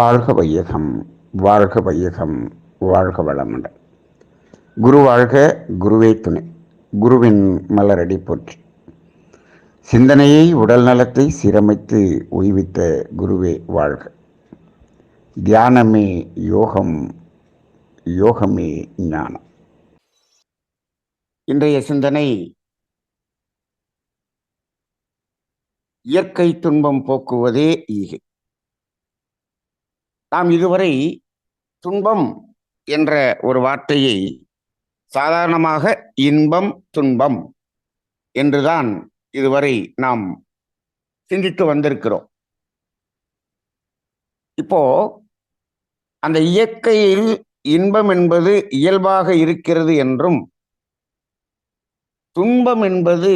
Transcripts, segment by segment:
வாழ்க வையகம் வாழ்க வையகம் வாழ்க வளமுடன். குரு வாழ்க குருவே துணை. குருவின் மலரடி போற்றி. சிந்தனையை உடல் நலத்தை சீரமைத்து உய்வித்த குருவே வாழ்க. தியானமே யோகம் யோகமே ஞானம். இன்றைய சிந்தனை இயற்கை துன்பம் போக்குவதே ஈகை. நாம் இதுவரை துன்பம் என்ற ஒரு வார்த்தையை சாதாரணமாக இன்பம் துன்பம் என்றுதான் இதுவரை நாம் சிந்தித்து வந்திருக்கிறோம். இப்போ அந்த இயற்கையில் இன்பம் என்பது இயல்பாக இருக்கிறது என்றும் துன்பம் என்பது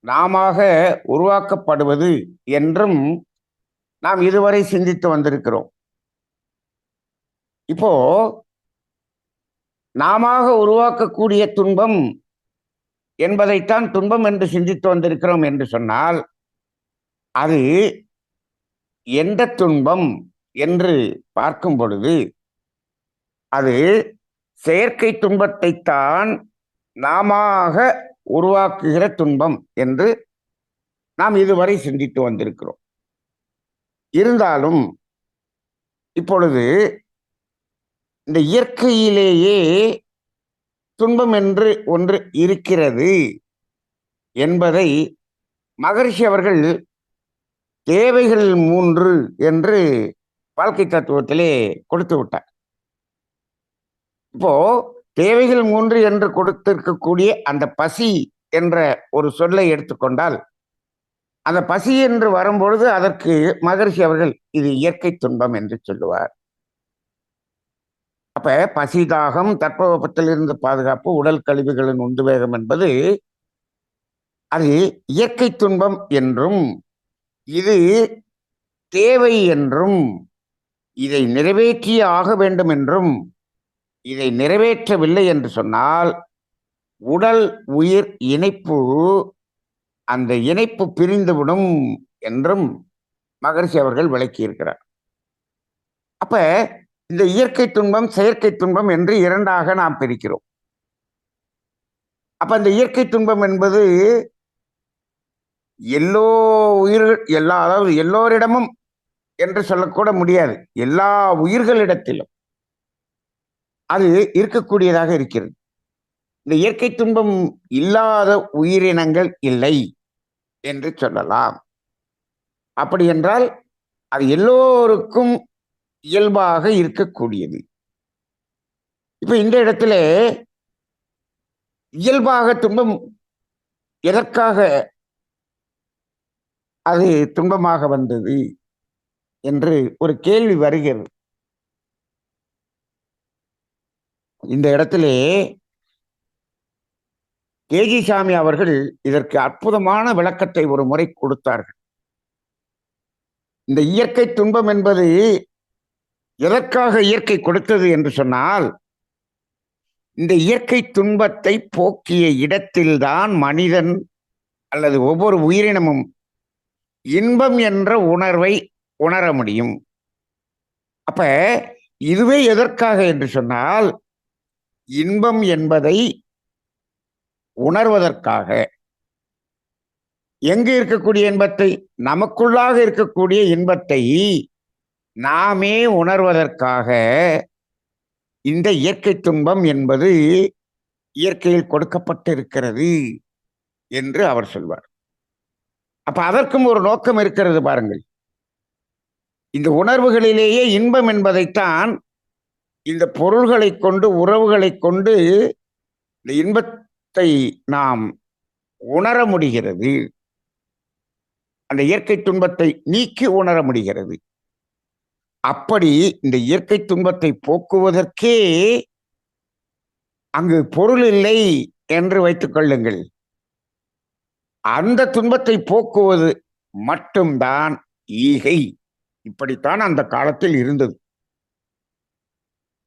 நாம உருவாக்கப்படுவது என்றும் நாம் இதுவரை சிந்தித்து வந்திருக்கிறோம். இப்போ நாம உருவாக்கக்கூடிய துன்பம் என்பதைத்தான் துன்பம் என்று சிந்தித்து வந்திருக்கிறோம் என்று சொன்னால் அது எந்த துன்பம் என்று பார்க்கும் பொழுது அது செயற்கை துன்பத்தைத்தான் நாம உருவாக்குகிற துன்பம் என்று நாம் இதுவரை சிந்தித்து வந்திருக்கிறோம். இருந்தாலும் இப்பொழுது இந்த இயற்கையிலேயே துன்பம் என்று ஒன்று இருக்கிறது என்பதை மகரிஷி அவர்கள் தேவைகள் மூன்று என்று வாழ்க்கை தத்துவத்திலே கொடுத்து விட்டார். இப்போ தேவைகள் மூன்று என்று கொடுத்திருக்கக்கூடிய அந்த பசி என்ற ஒரு சொல்லை எடுத்துக்கொண்டால் அந்த பசி என்று வரும்பொழுது அதற்கு மகரிஷி அவர்கள் இது இயற்கை துன்பம் என்று சொல்லுவார். அப்ப பசி தாகம் தட்பவெப்பத்திலிருந்து பாதுகாப்பு உடல் கழிவுகளின் உந்துவேகம் என்பது அது இயற்கை துன்பம் என்றும் இது தேவை என்றும் இதை நிறைவேற்றியே ஆக வேண்டும் என்றும் இதை நிறைவேற்றவில்லை என்று சொன்னால் உடல் உயிர் இணைப்பு அந்த இணைப்பு பிரிந்துவிடும் என்றும் மகரிஷி அவர்கள் விளக்கியிருக்கிறார். அப்ப இந்த இயற்கை துன்பம் செயற்கை துன்பம் என்று இரண்டாக நாம் பிரிக்கிறோம். அப்ப இந்த இயற்கை துன்பம் என்பது எல்லோ உயிர்கள் எல்லா அதாவது எல்லோரிடமும் என்று சொல்லக்கூட முடியாது. எல்லா உயிர்களிடத்திலும் அது இருக்கக்கூடியதாக இருக்கிறது. இந்த இயற்கை துன்பம் இல்லாத உயிரினங்கள் இல்லை என்று சொல்லலாம். அப்படி என்றால் அது எல்லோருக்கும் இயல்பாக இருக்கக்கூடியது. இப்ப இந்த இடத்துல இயல்பாக துன்பம் எதற்காக அது துன்பமாக வந்தது என்று ஒரு கேள்வி வருகிறது. இந்த இடத்திலே கேஜி சாமி அவர்கள் இதற்கு அற்புதமான விளக்கத்தை ஒரு முறை கொடுத்தார்கள். இந்த இயற்கை துன்பம் என்பது எதற்காக இயற்கை கொடுத்தது என்று சொன்னால் இந்த இயற்கை துன்பத்தை போக்கிய இடத்தில்தான் மனிதன் அல்லது ஒவ்வொரு உயிரினமும் இன்பம் என்ற உணர்வை உணர முடியும். அப்ப இதுவே எதற்காக என்று சொன்னால் இன்பம் என்பதை உணர்வதற்காக. எங்கு இருக்கக்கூடிய இன்பத்தை? நமக்குள்ளாக இருக்கக்கூடிய இன்பத்தை நாமே உணர்வதற்காக இந்த இயற்கை துன்பம் என்பது இயற்கையில் கொடுக்கப்பட்டிருக்கிறது என்று அவர் சொல்வார். அப்ப அதற்கும் ஒரு நோக்கம் இருக்கிறது பாருங்கள். இந்த உணர்வுகளிலேயே இன்பம் என்பதைத்தான் இந்த பொருள்களை கொண்டு உறவுகளை கொண்டு இந்த இன்பத்தை நாம் உணர முடிகிறது. அந்த இயற்கை துன்பத்தை நீக்கி உணர முடிகிறது. அப்படி இந்த இயற்கை துன்பத்தை போக்குவதற்கே அங்கு பொருள் இல்லை என்று வைத்துக் கொள்ளுங்கள். அந்த துன்பத்தை போக்குவது மட்டும்தான் ஈகை. இப்படித்தான் அந்த காலத்தில் இருந்தது.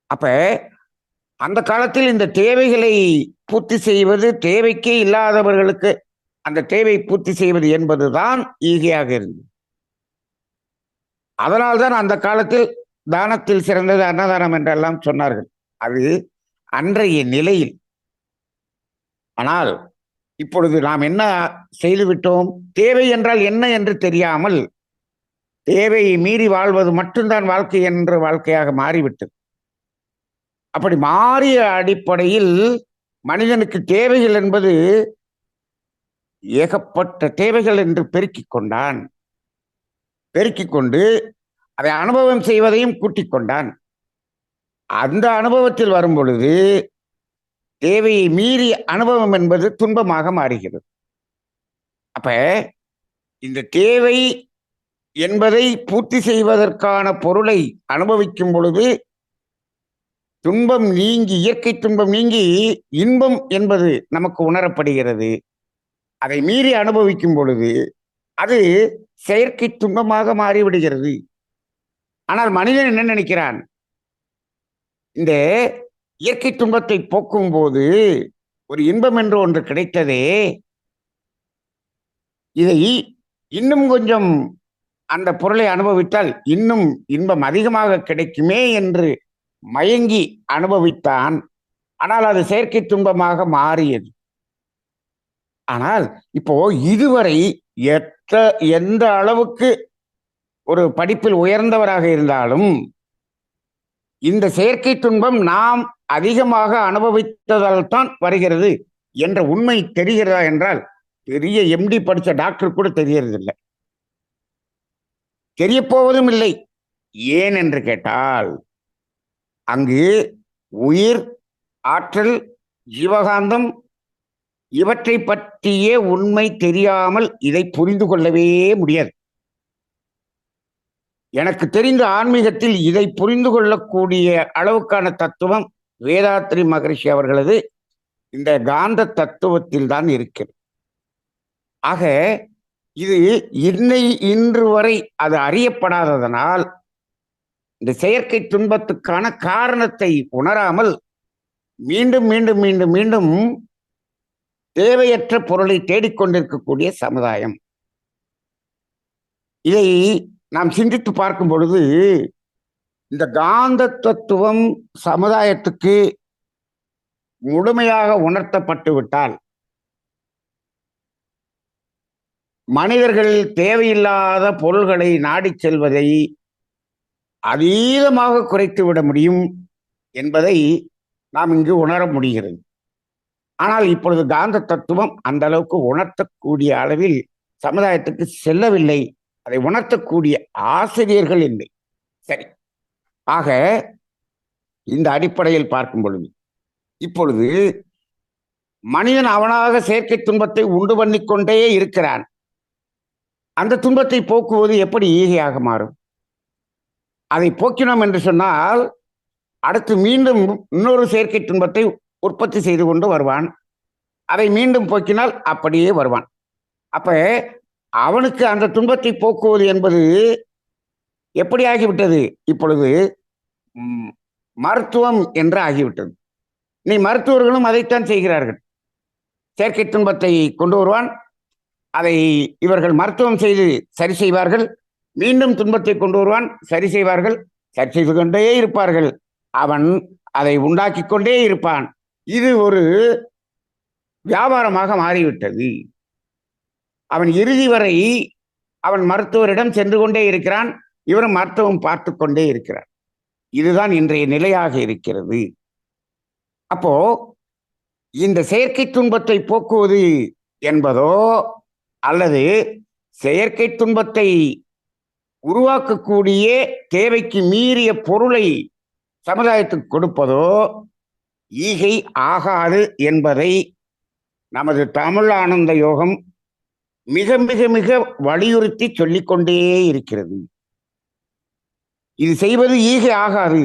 அப்ப அந்த காலத்தில் இந்த தேவைகளை பூர்த்தி செய்வது தேவைக்கே இல்லாதவர்களுக்கு அந்த தேவை பூர்த்தி செய்வது என்பதுதான் ஈகையாக இருந்தது. அதனால்தான் அந்த காலத்தில் தானத்தில் சிறந்தது அன்னதானம் என்றெல்லாம் சொன்னார்கள். அது அன்றைய நிலையில். ஆனால் இப்பொழுது நாம் என்ன செய்துவிட்டோம்? தேவை என்றால் என்ன என்று தெரியாமல் தேவையை மீறி வாழ்வது மட்டும்தான் வாழ்க்கை என்ற வாழ்க்கையாக மாறிவிட்டது. அப்படி மாறிய அடிப்படையில் மனிதனுக்கு தேவைகள் என்பது ஏகப்பட்ட தேவைகள் என்று பெருக்கிக் கொண்டான். பெருக்கிக் கொண்டு அதை அனுபவம் செய்வதையும் கூட்டிக் கொண்டான். அந்த அனுபவத்தில் வரும் பொழுது தேவையை மீறி அனுபவம் என்பது துன்பமாக மாறுகிறது. அப்ப இந்த தேவை என்பதை பூர்த்தி செய்வதற்கான பொருளை அனுபவிக்கும் பொழுது துன்பம் நீங்கி இயற்கை துன்பம் நீங்கி இன்பம் என்பது நமக்கு உணரப்படுகிறது. அதை மீறி அனுபவிக்கும் பொழுது அது செயற்கை துன்பமாக மாறிவிடுகிறது. ஆனால் மனிதன் என்ன நினைக்கிறான்? இந்த இயற்கை துன்பத்தை போக்கும் போது ஒரு இன்பம் என்று ஒன்று கிடைத்ததே. இதை இன்னும் கொஞ்சம் அந்த பொருளை அனுபவித்தால் இன்னும் இன்பம் அதிகமாக கிடைக்குமே என்று மயங்கி அனுபவித்தான். ஆனால் அது செயற்கை துன்பமாக மாறியது. ஆனால் இப்போ இதுவரை எத்த எந்த அளவுக்கு ஒரு படிப்பில் உயர்ந்தவராக இருந்தாலும் இந்த செயற்கை துன்பம் நாம் அதிகமாக அனுபவித்ததால் தான் வருகிறது என்ற உண்மை தெரிகிறதா என்றால் பெரிய எம்டி படித்த டாக்டர் கூட தெரியறதில்லை. தெரியப்போவதும் இல்லை. ஏன் என்று கேட்டால் அங்கு உயிர் ஆற்றல் ஜீவகாந்தம் இவற்றை பற்றியே உண்மை தெரியாமல் இதை புரிந்து கொள்ளவே முடியாது. எனக்கு தெரிந்த ஆன்மீகத்தில் இதை புரிந்து கொள்ளக்கூடிய அளவுக்கான தத்துவம் வேதாத்ரி மகரிஷி அவர்களது இந்த காந்த தத்துவத்தில் தான் இருக்கிறது. ஆக இது இன்னை இன்று வரை அது அறியப்படாததனால் இந்த செயற்கை துன்பத்துக்கான காரணத்தை உணராமல் மீண்டும் மீண்டும் மீண்டும் மீண்டும் தேவையற்ற பொருளை தேடிக்கொண்டிருக்கக்கூடிய சமுதாயம். இதை நாம் சிந்தித்து பார்க்கும் பொழுது இந்த காந்த தத்துவம் சமுதாயத்துக்கு முழுமையாக உணர்த்தப்பட்டு விட்டால் மனிதர்கள் தேவையில்லாத பொருள்களை நாடிச் செல்வதை அதீதமாக குறைத்து விட முடியும் என்பதை நாம் இங்கு உணர முடிகிறது. ஆனால் இப்பொழுது காந்த தத்துவம் அந்த அளவுக்கு உணர்த்தக்கூடிய அளவில் சமுதாயத்துக்கு செல்லவில்லை. அதை உணர்த்தக்கூடிய ஆசிரியர்கள் இல்லை. சரி. ஆக இந்த அடிப்படையில் பார்க்கும் பொழுது இப்பொழுது மனிதன் அவனாக செயற்கை துன்பத்தை உண்டு பண்ணி கொண்டே இருக்கிறான். அந்த துன்பத்தை போக்குவது எப்படி ஈகையாக மாறும்? அதை போக்கினோம் என்று சொன்னால் அடுத்து மீண்டும் இன்னொரு செயற்கை துன்பத்தை உற்பத்தி செய்து கொண்டு வருவான். அதை மீண்டும் போக்கினால் அப்படியே வருவான். அப்ப அவனுக்கு அந்த துன்பத்தை போக்குவது என்பது எப்படி ஆகிவிட்டது? இப்பொழுது மருத்துவம் என்று ஆகிவிட்டது. நீ மருத்துவர்களும் அதைத்தான் செய்கிறார்கள். செயற்கை துன்பத்தை கொண்டு வருவான். அதை இவர்கள் மருத்துவம் செய்து சரி செய்வார்கள். மீண்டும் துன்பத்தை கொண்டு வருவான். சரி செய்வார்கள். சரி செய்து கொண்டே இருப்பார்கள். அவன் அதை உண்டாக்கி கொண்டே இருப்பான். இது ஒரு வியாபாரமாக மாறிவிட்டது. அவன் இறுதி வரை அவன் மருத்துவரிடம் சென்று கொண்டே இருக்கிறான். இவரும் மருத்துவம் பார்த்து கொண்டே இருக்கிறார். இதுதான் இன்றைய நிலையாக இருக்கிறது. அப்போ இந்த செயற்கை துன்பத்தை போக்குவது என்பதோ அல்லது செயற்கை துன்பத்தை உருவாக்கக்கூடிய தேவைக்கு மீறிய பொருளை சமுதாயத்துக்கு கொடுப்பதோ ஈகை ஆகாது என்பதை நமது தமிழ் ஆனந்த யோகம் மிக மிக மிக வலியுறுத்தி சொல்லிக்கொண்டே இருக்கிறது. இது செய்வது ஈகை ஆகாது.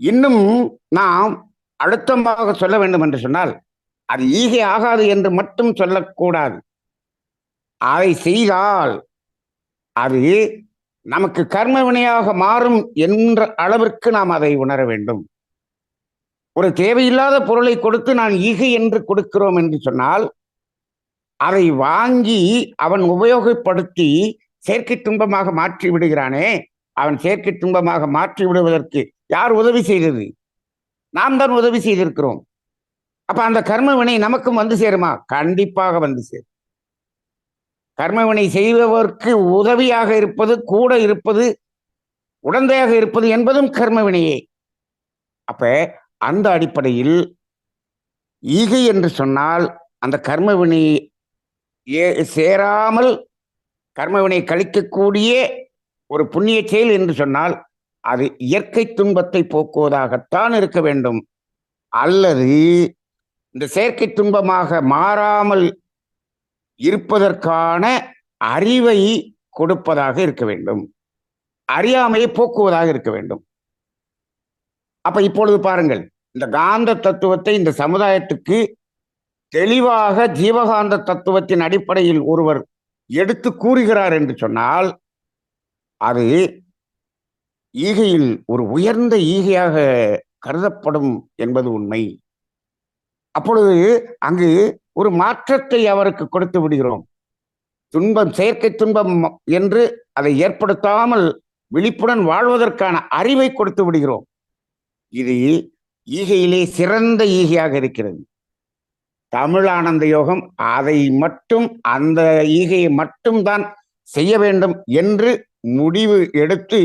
இன்னும் நாம் அழுத்தமாக சொல்ல வேண்டும் என்று சொன்னால் அது ஈகை ஆகாது என்று மட்டும் சொல்லக்கூடாது. அதை செய்தால் அது நமக்கு கர்ம வினையாக மாறும் என்ற அளவிற்கு நாம் அதை உணர வேண்டும். ஒரு தேவையில்லாத பொருளை கொடுத்து நான் ஈகை என்று கொடுக்கிறோம் என்று சொன்னால் அதை வாங்கி அவன் உபயோகப்படுத்தி செயற்கை துன்பமாக மாற்றி விடுகிறானே அவன் செயற்கை துன்பமாக மாற்றி விடுவதற்கு யார் உதவி செய்தது? நாம் தான் உதவி செய்திருக்கிறோம். அப்ப அந்த கர்ம வினை நமக்கும் வந்து சேருமா? கண்டிப்பாக வந்து சேரும். கர்மவினை செய்பவர்க்கு உதவியாக இருப்பது கூட இருப்பது உடந்தையாக இருப்பது என்பதும் கர்ம வினையே அப்ப அந்த அடிப்படையில் ஈகை என்று சொன்னால் அந்த கர்மவினை ஏ- சேராமல் கர்மவினை கழிக்கக்கூடிய ஒரு புண்ணிய செயல் என்று சொன்னால் அது இயற்கை துன்பத்தை போக்குவதாகத்தான் இருக்க வேண்டும். அல்லது இந்த செயற்கை துன்பமாக மாறாமல் இருப்பதற்கான அறிவை கொடுப்பதாக இருக்க வேண்டும். அறியாமையை போக்குவதாக இருக்க வேண்டும். அப்ப இப்பொழுது பாருங்கள் இந்த காந்த தத்துவத்தை இந்த சமுதாயத்துக்கு தெளிவாக ஜீவகாந்த தத்துவத்தின் அடிப்படையில் ஒருவர் எடுத்து கூறுகிறார் என்று சொன்னால் அது ஈகையில் ஒரு உயர்ந்த ஈகையாக கருதப்படும் என்பது உண்மை. அப்பொழுது அங்கு ஒரு மாற்றத்தை அவருக்கு கொடுத்து விடுகிறோம். துன்பம் செயற்கை துன்பம் என்று அதை ஏற்படுத்தாமல் விழிப்புடன் வாழ்வதற்கான அறிவை கொடுத்து விடுகிறோம். இது ஈகையிலே சிறந்த ஈகையாக இருக்கிறது. தமிழ் ஆனந்த யோகம் அதை மட்டும் அந்த ஈகையை மட்டும் தான் செய்ய வேண்டும் என்று முடிவு எடுத்து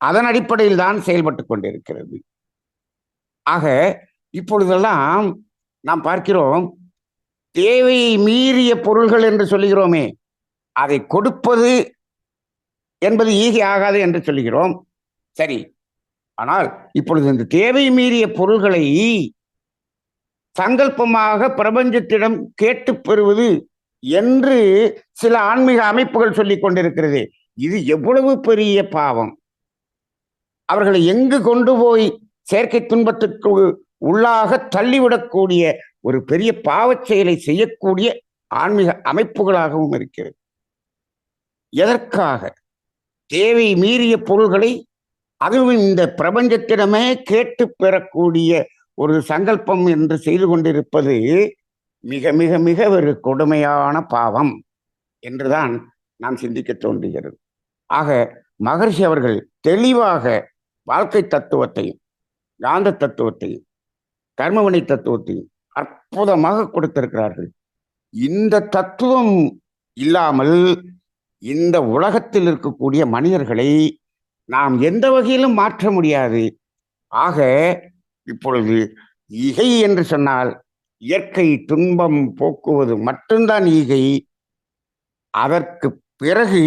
அதன் அடிப்படையில் தான் செயல்பட்டு கொண்டிருக்கிறது. ஆக இப்பொழுதெல்லாம் நாம் பார்க்கிறோம் தேவையை மீறிய பொருள்கள் என்று சொல்லுகிறோமே அதை கொடுப்பது என்பது ஈகை ஆகாது என்று சொல்லுகிறோம். சரி ஆனால் இப்பொழுது இந்த தேவை மீறிய பொருள்களை சங்கல்பமாக பிரபஞ்சத்திடம் கேட்டு பெறுவது என்று சில ஆன்மீக அமைப்புகள் சொல்லிக் கொண்டிருக்கிறது. இது எவ்வளவு பெரிய பாவம். அவர்களை எங்கு கொண்டு போய் செயற்கை துன்பத்துக்கு உள்ளாக தள்ளிவிடக்கூடிய ஒரு பெரிய பாவச் செயலை செய்யக்கூடிய ஆன்மீக அமைப்புகளாகவும் இருக்கிறது. எதற்காக? தேவை மீறிய பொருள்களை அதுவும் இந்த பிரபஞ்சத்திடமே கேட்டு பெறக்கூடிய ஒரு சங்கல்பம் என்று செய்து கொண்டிருப்பது மிக மிக மிக ஒரு கொடுமையான பாவம் என்றுதான் நாம் சிந்திக்க தோன்றுகிறது. ஆக மகர்ஷி அவர்கள் தெளிவாக வாழ்க்கை தத்துவத்தையும் காந்த தத்துவத்தையும் கர்மவினை தத்துவத்தையும் அற்புதமாக கொடுத்திருக்கிறார்கள். இந்த தத்துவம் இல்லாமல் இந்த உலகத்தில் இருக்கக்கூடிய மனிதர்களை நாம் எந்த வகையிலும் மாற்ற முடியாது. ஆக இப்பொழுது இகை என்று சொன்னால் இயற்கை துன்பம் போக்குவது மட்டும்தான் ஈகை அதற்கு பிறகு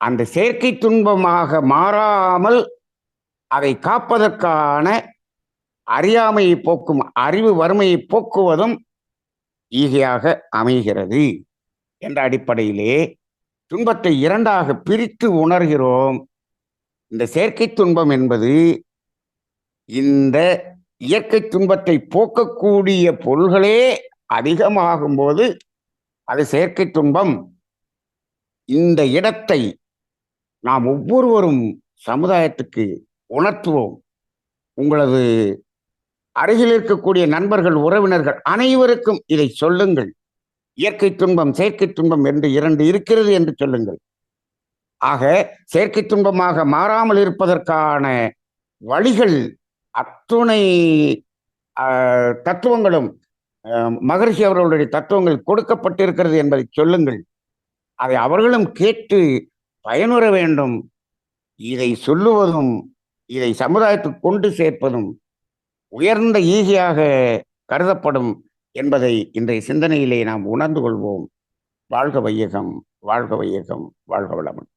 அந்த செயற்கை துன்பமாக மாறாமல் அதை காப்பதற்கான அறியாமையை போக்கும் அறிவு வறுமையை போக்குவதும் ஈகையாக அமைகிறது. என்ற அடிப்படையிலே துன்பத்தை இரண்டாக பிரித்து உணர்கிறோம். இந்த செயற்கை துன்பம் என்பது இந்த இயற்கை துன்பத்தை போக்கக்கூடிய பொருள்களே அதிகமாகும் போது அது செயற்கை துன்பம். இந்த இடத்தை நாம் ஒவ்வொருவரும் சமுதாயத்துக்கு உணர்த்துவோம். உங்களது அருகில் இருக்கக்கூடிய நண்பர்கள் உறவினர்கள் அனைவருக்கும் இதை சொல்லுங்கள். இயற்கை துன்பம் செயற்கை துன்பம் என்று இரண்டு இருக்கிறது என்று சொல்லுங்கள். ஆக செயற்கை துன்பமாக மாறாமல் இருப்பதற்கான வழிகள் அத்துணை தத்துவங்களும் மகரிஷி அவர்களுடைய தத்துவங்கள் கொடுக்கப்பட்டிருக்கிறது என்பதை சொல்லுங்கள். அதை அவர்களும் கேட்டு பயனுற வேண்டும். இதை சொல்லுவதும் இதை சமுதாயத்துக்கு கொண்டு சேர்ப்பதும் உயர்ந்த ஈகியாக கருதப்படும் என்பதை இன்றைய சிந்தனையிலே நாம் உணர்ந்து கொள்வோம். வாழ்க வையகம் வாழ்க வையகம் வாழ்க வளமுடன்.